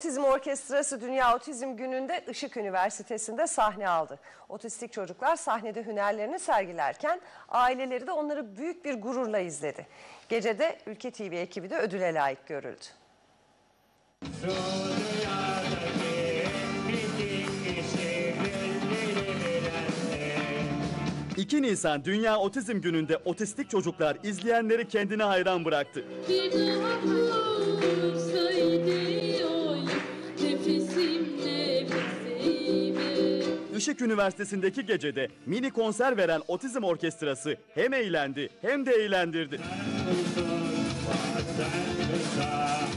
Otizm Orkestrası Dünya Otizm Günü'nde Işık Üniversitesi'nde sahne aldı. Otistik çocuklar sahnede hünerlerini sergilerken aileleri de onları büyük bir gururla izledi. Gecede Ülke TV ekibi de ödüle layık görüldü. Şu dünyadaki bütün kişi gönlünü bilendi. 2 Nisan Dünya Otizm Günü'nde otistik çocuklar izleyenleri kendine hayran bıraktı. Işık Üniversitesi'ndeki gecede mini konser veren Otizm Orkestrası hem eğlendi hem de eğlendirdi.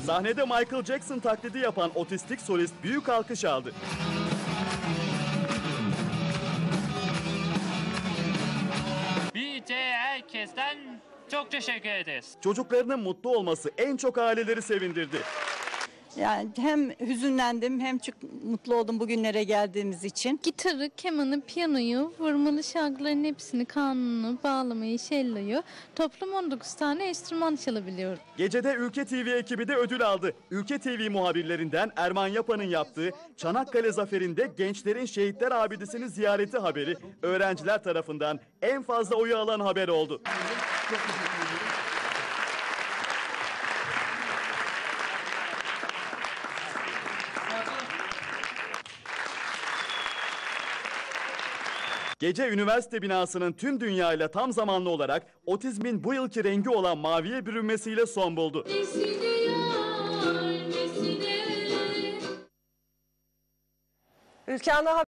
Sahnede Michael Jackson taklidi yapan otistik solist büyük alkış aldı. BT herkesten çok teşekkür ederiz. Çocuklarının mutlu olması en çok aileleri sevindirdi. Yani hem hüzünlendim hem çok mutlu oldum bugünlere geldiğimiz için. Gitarı, kemanı, piyanoyu, vurmalı şarkıların hepsini, kanunu, bağlamayı, celloyu, toplam 19 tane enstrüman çalabiliyorum. Gecede Ülke TV ekibi de ödül aldı. Ülke TV muhabirlerinden Erman Yapa'nın yaptığı Çanakkale Zaferi'nde gençlerin şehitler abidesini ziyareti haberi öğrenciler tarafından en fazla oyu alan haber oldu. Gece üniversite binasının tüm dünyayla tam zamanlı olarak otizmin bu yılki rengi olan maviye bürünmesiyle son buldu. Nesine yar, nesine Ülkanda